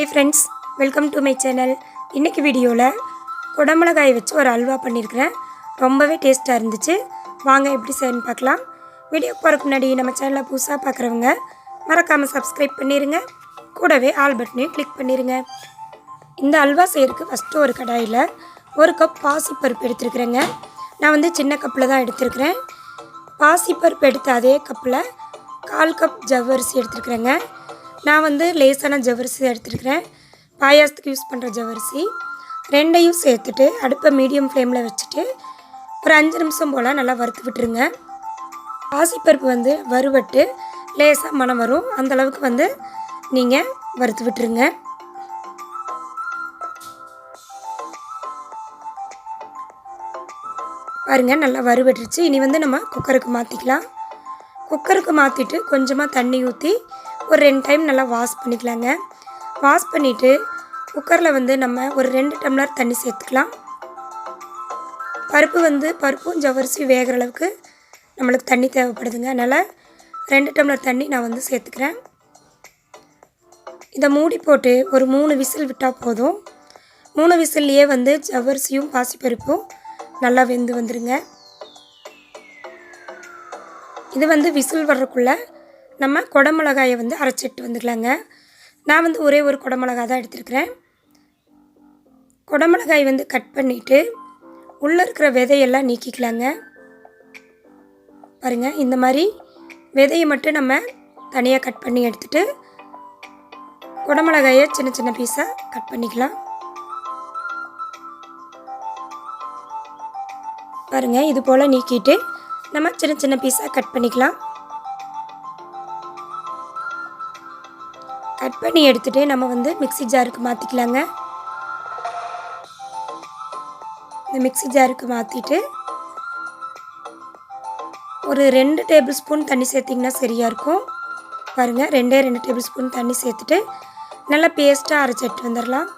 Hey friends welcome to my channel இன்றைக்கி வீடியோவில் குடமிளகாய் வச்சு ஒரு அல்வா பண்ணியிருக்கிறேன். ரொம்பவே டேஸ்ட்டாக இருந்துச்சு. வாங்க எப்படி செய்யணும்னு பார்க்கலாம். வீடியோ போகிறக்கு முன்னாடி நம்ம சேனலை புதுசாக பார்க்குறவங்க மறக்காமல் சப்ஸ்கிரைப் பண்ணிடுங்க கூடவே ஆல் பட்டனையும் கிளிக் பண்ணிடுங்க இந்த அல்வா செய்யறதுக்கு ஃபஸ்ட்டு ஒரு கடாயில் ஒரு கப் பாசிப்பருப்பு எடுத்துருக்குறேங்க. நான் வந்து சின்ன கப்பில் தான் எடுத்திருக்கிறேன். பாசிப்பருப்பு எடுத்த அதே கப்பில் கால் கப் ஜவ்வரிசி எடுத்துருக்குறேங்க. நான் வந்து லேசான ஜவ்வரிசி எடுத்துருக்கிறேன். பாயாசத்துக்கு யூஸ் பண்ணுற ஜவரிசி ரெண்டையும் சேர்த்துட்டு அடுப்பை மீடியம் ஃப்ளேமில் வச்சுட்டு ஒரு அஞ்சு நிமிஷம் போல் நல்லா வறுத்து விட்டுருங்க. பாசிப்பருப்பு வந்து வறுவட்டு லேசாக மனம் வரும். அந்த அளவுக்கு வந்து நீங்கள் வறுத்து விட்டுருங்க. பாருங்கள் நல்லா வறுவட்டுருச்சு இனி வந்து நம்ம குக்கருக்கு மாற்றிக்கலாம் குக்கருக்கு மாற்றிட்டு கொஞ்சமாக தண்ணி ஊற்றி ஒரு ரெண்டு டைம் நல்லா வாஷ் பண்ணிக்கலாங்க. வாஷ் பண்ணிவிட்டு குக்கரில் வந்து நம்ம ஒரு ரெண்டு டம்ளர் தண்ணி சேர்த்துக்கலாம். பருப்பு வந்து பருப்பும் ஜவ்வரிசியும் வேகிற அளவுக்கு நம்மளுக்கு தண்ணி தேவைப்படுதுங்க. அதனால் ரெண்டு டம்ளர் தண்ணி நான் வந்து சேர்த்துக்கிறேன். இதை மூடி போட்டு ஒரு மூணு விசில் விட்டால் போதும். மூணு விசில்லையே வந்து ஜவ்வரிசியும் பாசிப்பருப்பும் நல்லா வெந்து வந்துடுங்க இது வந்து விசில் வர்றதுக்குள்ளே நம்ம குடமிளகாயை வந்து அரைச்சிட்டு வந்துக்கலாங்க. நான் வந்து ஒரே ஒரு குடமிளகாய் தான் எடுத்துருக்கிறேன். குடமிளகாய் வந்து கட் பண்ணிவிட்டு உள்ளே இருக்கிற விதையெல்லாம் நீக்கிக்கலாங்க. பாருங்கள் இந்த மாதிரி விதையை மட்டும் நம்ம தனியாக கட் பண்ணி எடுத்துகிட்டு குடமிளகாயை சின்ன சின்ன பீஸாக கட் பண்ணிக்கலாம். பாருங்கள் இது போல் நீக்கிட்டு நம்ம சின்ன சின்ன பீஸாக கட் பண்ணிக்கலாம். கட் பண்ணி எடுத்துகிட்டு நம்ம வந்து மிக்ஸி ஜாருக்கு மாற்றிக்கலாங்க இந்த மிக்ஸி ஜாருக்கு மாற்றிட்டு ஒரு ரெண்டு டேபிள் ஸ்பூன் தண்ணி சேர்த்திங்கன்னா சரியாக இருக்கும். பாருங்கள் ரெண்டே ரெண்டு டேபிள் ஸ்பூன் தண்ணி சேர்த்துட்டு நல்லா பேஸ்ட்டாக அரைச்சி எடுத்துகிட்டு வந்துடலாம்.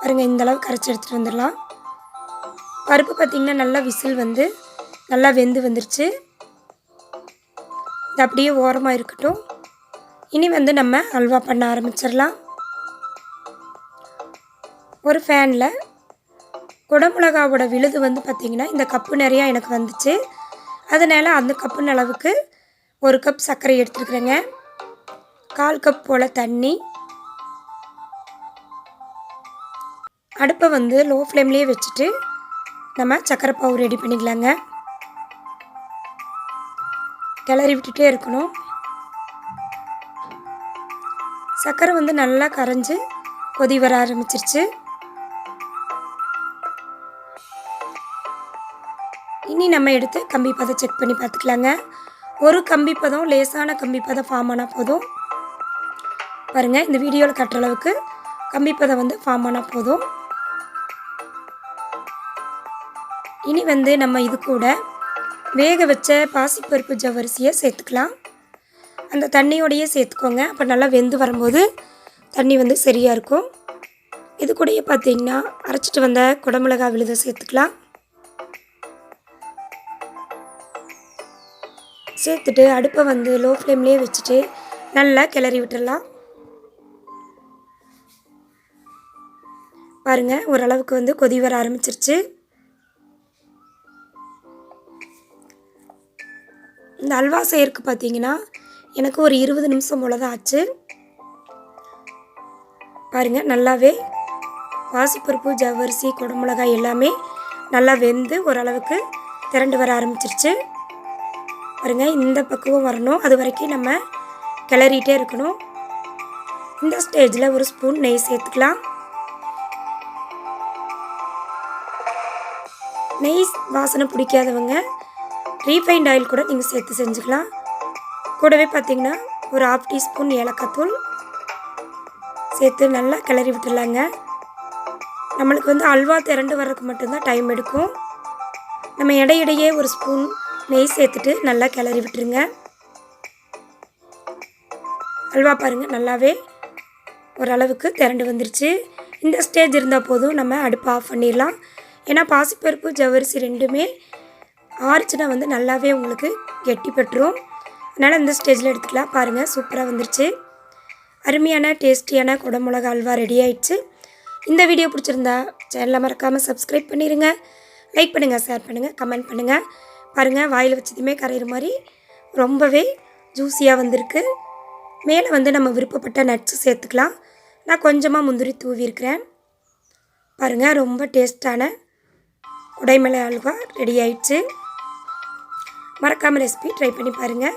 பாருங்கள் இந்த அளவுக்கு அரைச்சி எடுத்துகிட்டு வந்துடலாம். பருப்பு பார்த்திங்கன்னா நல்லா விசில் வந்து நல்லா வெந்து வந்துருச்சு. இது அப்படியே ஓரமாக இருக்கட்டும். இனி வந்து நம்ம அல்வா பண்ண ஆரம்பிச்சிடலாம். ஒரு ஃபேனில் குடமிளகாவோட விழுது வந்து பார்த்திங்கன்னா இந்த கப்பு நிறையா எனக்கு வந்துச்சு. அதனால் அந்த கப்புன அளவுக்கு ஒரு கப் சர்க்கரை எடுத்துருக்குறேங்க. கால் கப் போல் தண்ணி. அடுப்பை வந்து லோ ஃப்ளேம்லேயே வச்சுட்டு நம்ம சர்க்கரை பாவு ரெடி பண்ணிக்கலாங்க. கிளறி விட்டுட்டே இருக்கணும். சர்க்கரை வந்து நல்லா கரைஞ்சி கொதி வர ஆரம்பிச்சிருச்சு. இனி நம்ம எடுத்து கம்பி பதம் செக் பண்ணி பார்த்துக்கலாங்க. ஒரு கம்பி பதம் லேசான கம்பி பதம் ஃபார்ம் ஆனால் போதும். பாருங்கள் இந்த வீடியோவில் கட்டுற அளவுக்கு கம்பி பதம் வந்து ஃபார்ம் ஆனால் போதும். இனி வந்து நம்ம இது கூட வேக வச்ச பாசிப்பருப்பு ஜவரிசியை சேர்த்துக்கலாம். அந்த தண்ணியோடையே சேர்த்துக்கோங்க. அப்போ நல்லா வெந்து வரும்போது தண்ணி வந்து சரியாக இருக்கும். இது கூடயே பார்த்தீங்கன்னா அரைச்சிட்டு வந்த குடமிளகா விழுதை சேர்த்துக்கலாம். சேர்த்துட்டு அடுப்பை வந்து லோ ஃப்ளேம்லேயே வச்சுட்டு நல்லா கிளறி விட்டுடலாம் பாருங்கள் ஓரளவுக்கு வந்து கொதி வர ஆரம்பிச்சிருச்சு. இந்த அல்வா செய்யறதுக்கு பார்த்தீங்கன்னா எனக்கு ஒரு இருபது நிமிஷம் போல தான் ஆச்சு. பாருங்கள் நல்லாவே பாசிப்பருப்பு ஜவ்வரிசி குடமிளகாய் எல்லாமே நல்லா வெந்து ஓரளவுக்கு திரண்டு வர ஆரம்பிச்சிருச்சு. பாருங்கள் இந்த பக்குவம் வரணும். அது வரைக்கும் நம்ம கிளறிட்டே இருக்கணும். இந்த ஸ்டேஜில் ஒரு ஸ்பூன் நெய் சேர்த்துக்கலாம். நெய் வாசனை பிடிக்காதவங்க ரீஃபைண்ட் ஆயில் கூட நீங்கள் சேர்த்து செஞ்சுக்கலாம். கூடவே பார்த்தீங்கன்னா ஒரு ஆஃப் டீஸ்பூன் ஏலக்காத்தூள் சேர்த்து நல்லா கிளறி விட்டுடலாங்க. நம்மளுக்கு வந்து அல்வா திரண்டு வர்றதுக்கு மட்டும்தான் டைம் எடுக்கும். நம்ம இடையிடையே ஒரு ஸ்பூன் நெய் சேர்த்துட்டு நல்லா கிளறி விட்டுருங்க. அல்வா பாருங்கள் நல்லாவே ஓரளவுக்கு திரண்டு வந்துருச்சு. இந்த ஸ்டேஜ் இருந்தால் போதும் நம்ம அடுப்பு ஆஃப் பண்ணிடலாம். ஏன்னா பாசிப்பருப்பு ஜவரிசி ரெண்டுமே ஆறுச்சுன்னா வந்து நல்லாவே உங்களுக்கு கெட்டி பெற்றுரும் அதனால் இந்த ஸ்டேஜில் எடுத்துக்கலாம். பாருங்கள் சூப்பராக வந்துருச்சு. அருமையான டேஸ்டியான குடமிளகா அல்வா ரெடி ஆயிடுச்சு. இந்த வீடியோ பிடிச்சிருந்தா சேனலை மறக்காமல் சப்ஸ்கிரைப் பண்ணிடுங்க லைக் பண்ணுங்கள் ஷேர் பண்ணுங்கள் கமெண்ட் பண்ணுங்கள் பாருங்கள் வாயில் வச்சதுமே கரையிற மாதிரி ரொம்பவே ஜூஸியாக வந்திருக்கு. மேலே வந்து நம்ம விருப்பப்பட்ட நட்ஸு சேர்த்துக்கலாம். நான் கொஞ்சமாக முந்திரி தூவியிருக்கிறேன் பாருங்கள் ரொம்ப டேஸ்ட்டான குடைமலை அல்வா ரெடி ஆயிடுச்சு. மறக்காமல் ரெசிபி ட்ரை பண்ணி பாருங்கள்